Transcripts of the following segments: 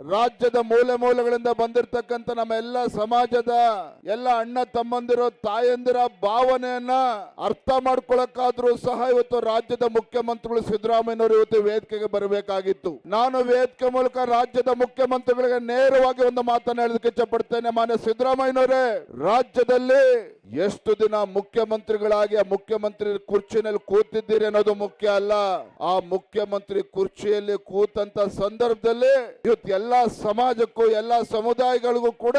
ರಾಜ್ಯದ ಮೂಲೆ ಮೂಲೆಗಳಿಂದ ಬಂದಿರತಕ್ಕಂತ ನಮ್ಮ ಎಲ್ಲ ಸಮಾಜದ ಎಲ್ಲ ಅಣ್ಣ ತಮ್ಮಂದಿರ, ತಾಯಂದಿರ ಭಾವನೆಯನ್ನ ಅರ್ಥ ಮಾಡ್ಕೊಳಕ್ಕಾದ್ರೂ ಸಹ ಇವತ್ತು ರಾಜ್ಯದ ಮುಖ್ಯಮಂತ್ರಿಗಳು ಸಿದ್ದರಾಮಯ್ಯನವರು ಇವತ್ತು ವೇದಿಕೆಗೆ ಬರಬೇಕಾಗಿತ್ತು. ನಾನು ವೇದಿಕೆ ಮೂಲಕ ರಾಜ್ಯದ ಮುಖ್ಯಮಂತ್ರಿಗಳಿಗೆ ನೇರವಾಗಿ ಒಂದು ಮಾತನ್ನ ಹೇಳೋದಕ್ಕೆ ಇಷ್ಟಪಡ್ತೇನೆ ಮಾನ್ಯ ಸಿದ್ದರಾಮಯ್ಯನವರೇ, ರಾಜ್ಯದಲ್ಲಿ ಎಷ್ಟು ದಿನ ಮುಖ್ಯಮಂತ್ರಿಗಳಾಗಿ ಆ ಮುಖ್ಯಮಂತ್ರಿ ಕುರ್ಚಿನಲ್ಲಿ ಕೂತಿದ್ದೀರಿ ಅನ್ನೋದು ಮುಖ್ಯ ಅಲ್ಲ. ಆ ಮುಖ್ಯಮಂತ್ರಿ ಕುರ್ಚಿಯಲ್ಲಿ ಕೂತಂತ ಸಂದರ್ಭದಲ್ಲಿ ಇವತ್ತು ಎಲ್ಲಾ ಸಮಾಜಕ್ಕೂ, ಎಲ್ಲ ಸಮುದಾಯಗಳಿಗೂ ಕೂಡ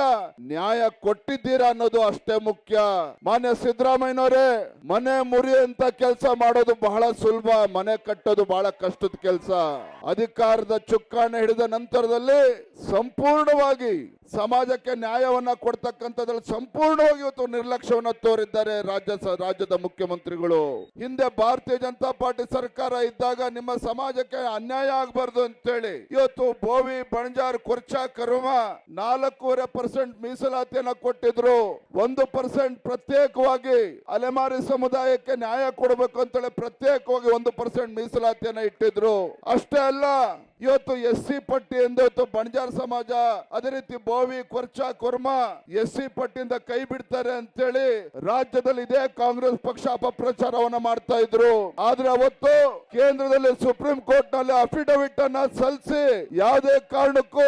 ನ್ಯಾಯ ಕೊಟ್ಟಿದ್ದೀರಾ ಅನ್ನೋದು ಅಷ್ಟೇ ಮುಖ್ಯ. ಮಾನ್ಯ ಸಿದ್ದರಾಮಯ್ಯನವರೇ, ಮನೆ ಮುರಿಯಂತ ಕೆಲಸ ಮಾಡೋದು ಬಹಳ ಸುಲಭ, ಮನೆ ಕಟ್ಟೋದು ಬಹಳ ಕಷ್ಟದ ಕೆಲಸ. ಅಧಿಕಾರದ ಚುಕ್ಕಾಣೆ ಹಿಡಿದ ನಂತರದಲ್ಲಿ ಸಂಪೂರ್ಣವಾಗಿ ಸಮಾಜಕ್ಕೆ ನ್ಯಾಯವನ್ನ ಕೊಡ್ತಕ್ಕಂಥದ್ರಲ್ಲಿ ಸಂಪೂರ್ಣವಾಗಿ ಇವತ್ತು ನಿರ್ಲಕ್ಷ್ಯವನ್ನ ತೋರಿದ್ದಾರೆ ರಾಜ್ಯ ರಾಜ್ಯದ ಮುಖ್ಯಮಂತ್ರಿಗಳು. ಹಿಂದೆ ಭಾರತೀಯ ಜನತಾ ಪಾರ್ಟಿ ಸರ್ಕಾರ ಇದ್ದಾಗ ನಿಮ್ಮ ಸಮಾಜಕ್ಕೆ ಅನ್ಯಾಯ ಆಗಬಾರ್ದು ಅಂತೇಳಿ ಇವತ್ತು ಬೋವಿ ಬಣಜಾರ್ ಕೊರ್ಚಾ ಕರ್ಮ ನಾಲ್ಕೂವರೆ ಪರ್ಸೆಂಟ್ ಮೀಸಲಾತಿಯನ್ನ ಕೊಟ್ಟಿದ್ರು. ಒಂದು ಪರ್ಸೆಂಟ್ ಪ್ರತ್ಯೇಕವಾಗಿ ಅಲೆಮಾರಿ ಸಮುದಾಯಕ್ಕೆ ನ್ಯಾಯ ಕೊಡಬೇಕು ಅಂತೇಳಿ ಪ್ರತ್ಯೇಕವಾಗಿ ಒಂದು ಪರ್ಸೆಂಟ್ ಮೀಸಲಾತಿಯನ್ನ ಇಟ್ಟಿದ್ರು. ಅಷ್ಟೇ ಅಲ್ಲ ಇವತ್ತು ಎಸ್ ಸಿ ಪಟ್ಟಿ ಎಂದು ಇವತ್ತು ಬಣಜಾರ್ ಸಮಾಜ, ಅದೇ ರೀತಿ ಬೋವಿ, ಕೊರ್ಚಾ, ಕೊರ್ಮ ಎಸ್ ಸಿ ಪಟ್ಟಿಯಿಂದ ಕೈ ಬಿಡ್ತಾರೆ ಅಂತೇಳಿ ರಾಜ್ಯದಲ್ಲಿ ಇದೇ ಕಾಂಗ್ರೆಸ್ ಪಕ್ಷ ಅಪಪ್ರಚಾರವನ್ನ ಮಾಡ್ತಾ ಇದ್ರು. ಆದ್ರೆ ಅವತ್ತು ಕೇಂದ್ರದಲ್ಲಿ ಸುಪ್ರೀಂ ಕೋರ್ಟ್ನಲ್ಲಿ ಅಫಿಡವಿಟ್ ಅನ್ನ ಸಲ್ಲಿಸಿ ಯಾವುದೇ ಕಾರಣಕ್ಕೂ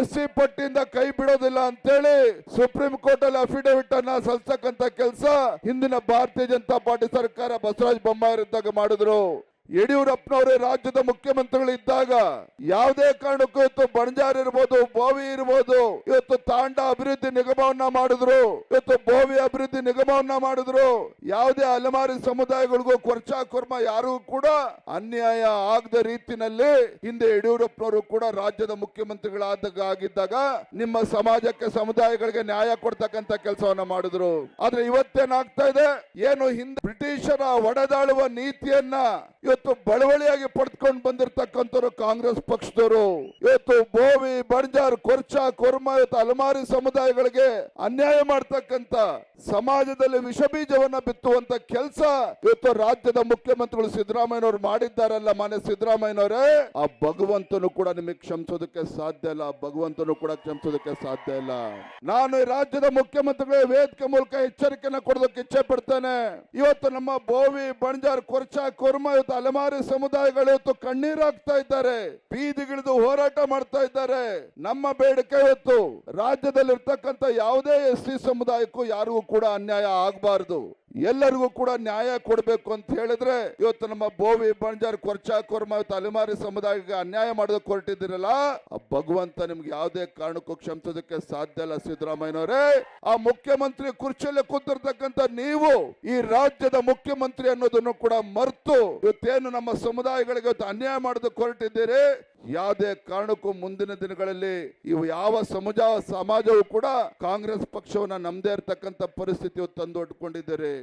ಎಸ್ ಸಿ ಪಟ್ಟಿಯಿಂದ ಕೈ ಬಿಡೋದಿಲ್ಲ ಅಂತೇಳಿ ಸುಪ್ರೀಂ ಕೋರ್ಟ್ ಅಲ್ಲಿ ಅಫಿಡವಿಟ್ ಅನ್ನ ಕೆಲಸ ಹಿಂದಿನ ಭಾರತೀಯ ಜನತಾ ಪಾರ್ಟಿ ಸರ್ಕಾರ ಬಸವರಾಜ ಬೊಮ್ಮಾಯಿ ಇದ್ದಾಗ ಮಾಡಿದ್ರು. ಯಡಿಯೂರಪ್ಪನವರೇ ರಾಜ್ಯದ ಮುಖ್ಯಮಂತ್ರಿಗಳು ಇದ್ದಾಗ ಯಾವುದೇ ಕಾರಣಕ್ಕೂ ಇವತ್ತು ಬಣಜಾರ್ ಇರ್ಬೋದು ಬೋವಿ ಇರ್ಬೋದು, ಇವತ್ತು ತಾಂಡ ಅಭಿವೃದ್ಧಿ ನಿಗಮವನ್ನ ಮಾಡಿದ್ರು, ಇವತ್ತು ಬೋವಿ ಅಭಿವೃದ್ಧಿ ನಿಗಮವನ್ನ ಮಾಡಿದ್ರು, ಯಾವುದೇ ಅಲೆಮಾರಿ ಸಮುದಾಯಗಳಿಗೂ ಕೊರ್ಚಾ ಕುರ್ಮ ಯಾರಿಗೂ ಕೂಡ ಅನ್ಯಾಯ ಆಗದ ರೀತಿನಲ್ಲಿ ಹಿಂದೆ ಯಡಿಯೂರಪ್ಪನವರು ಕೂಡ ರಾಜ್ಯದ ಮುಖ್ಯಮಂತ್ರಿಗಳಾದಾಗ ಆಗಿದ್ದಾಗ ನಿಮ್ಮ ಸಮಾಜಕ್ಕೆ ಸಮುದಾಯಗಳಿಗೆ ನ್ಯಾಯ ಕೊಡ್ತಕ್ಕಂತ ಕೆಲಸವನ್ನ ಮಾಡಿದ್ರು. ಆದ್ರೆ ಇವತ್ತೇನಾಗ್ತಾ ಇದೆ? ಏನು ಹಿಂದೆ ಬ್ರಿಟಿಷರ ಒಡೆದಾಳುವ ನೀತಿಯನ್ನ ಇವತ್ತು ಬಳವಳಿಯಾಗಿ ಪಡೆದುಕೊಂಡು ಬಂದಿರತಕ್ಕಂಥವ್ರು ಕಾಂಗ್ರೆಸ್ ಪಕ್ಷದವರು. ಇವತ್ತು ಬೋವಿ ಬಣಜಾರ್ ಕೊರ್ಚಾ, ಕೊರ್ಮ, ಇವತ್ತು ಅಲಮಾರಿ ಸಮುದಾಯಗಳಿಗೆ ಅನ್ಯಾಯ ಮಾಡ್ತಕ್ಕಂತ ಸಮಾಜದಲ್ಲಿ ವಿಷ ಬೀಜವನ್ನ ಬಿತ್ತುವಂತ ಕೆಲಸ ಇವತ್ತು ರಾಜ್ಯದ ಮುಖ್ಯಮಂತ್ರಿಗಳು ಸಿದ್ದರಾಮಯ್ಯನವರು ಮಾಡಿದ್ದಾರಲ್ಲ ಮಾನ್ಯ ಸಿದ್ದರಾಮಯ್ಯನವರೇ. ಆ ಭಗವಂತನು ಕೂಡ ನಿಮಗೆ ಕ್ಷಮಿಸೋದಕ್ಕೆ ಸಾಧ್ಯ ಇಲ್ಲ ಭಗವಂತನು ಕೂಡ ಕ್ಷಮಿಸೋದಕ್ಕೆ ಸಾಧ್ಯ ಇಲ್ಲ. ನಾನು ರಾಜ್ಯದ ಮುಖ್ಯಮಂತ್ರಿಗಳ ವೇದಿಕೆ ಮೂಲಕ ಎಚ್ಚರಿಕೆಯನ್ನು ಕೊಡೋದಕ್ಕೆ ಇಚ್ಛೆ ಪಡ್ತೇನೆ. ಇವತ್ತು ನಮ್ಮ ಬೋವಿ ಬಣಜಾರ್ ಕೊರ್ಚಾ, ಕೊರ್ಮ, ಇವತ್ತು ಅಲೆಮಾರಿ ಸಮುದಾಯಗಳು ಕಣ್ಣೀರಾಗ್ತಾ ಇದ್ದಾರೆ. ಬೀದಿಗಿಳಿದು ಹೋರಾಟ ಮಾಡ್ತಾ ಇದ್ದಾರೆ. ನಮ್ಮ ಬೇಡಿಕೆ ಇವತ್ತು ರಾಜ್ಯದಲ್ಲಿರ್ತಕ್ಕಂಥ ಯಾವುದೇ ಎಸ್ ಸಿ ಸಮುದಾಯಕ್ಕೂ ಯಾರಿಗೂ ಕೂಡ ಅನ್ಯಾಯ ಆಗಬಾರದು. ಎಲ್ಲರಿಗೂ ಕೂಡ ನ್ಯಾಯ ಕೊಡಬೇಕು ಅಂತ ಹೇಳಿದ್ರೆ ಇವತ್ತು ನಮ್ಮ ಬೋವಿ ಬಂಜಾರ್ ಕೊರ್ಚಾ ಕೊರ್ಮ ಅಲೆಮಾರಿ ಸಮುದಾಯಕ್ಕೆ ಅನ್ಯಾಯ ಮಾಡೋದಕ್ಕೆ ಹೊರಟಿದ್ದೀರಲ್ಲ, ಆ ಭಗವಂತ ನಿಮ್ಗೆ ಯಾವುದೇ ಕಾರಣಕ್ಕೂ ಕ್ಷಮಿಸೋದಕ್ಕೆ ಸಾಧ್ಯ ಇಲ್ಲ, ಸಿದ್ದರಾಮಯ್ಯನವರೇ. ಆ ಮುಖ್ಯಮಂತ್ರಿ ಕುರ್ಚಿಯಲ್ಲಿ ಕೂತಿರ್ತಕ್ಕಂಥ ನೀವು ಈ ರಾಜ್ಯದ ಮುಖ್ಯಮಂತ್ರಿ ಅನ್ನೋದನ್ನು ಕೂಡ ಮರೆತು ಇವತ್ತೇನು ನಮ್ಮ ಸಮುದಾಯಗಳಿಗೆ ಇವತ್ತು ಅನ್ಯಾಯ ಮಾಡೋದಕ್ಕೆ ಹೊರಟಿದ್ದೀರಿ ಯಾವುದೇ ಕಾರಣಕ್ಕೂ ಮುಂದಿನ ದಿನಗಳಲ್ಲಿ ಇವು ಯಾವ ಸಮಾಜ ಸಮಾಜವೂ ಕೂಡ ಕಾಂಗ್ರೆಸ್ ಪಕ್ಷವನ್ನ ನಮ್ಮದೇ ಇರತಕ್ಕಂಥ ಪರಿಸ್ಥಿತಿಯು ತಂದು ಒಡ್ಕೊಂಡಿದ್ದೀರಿ.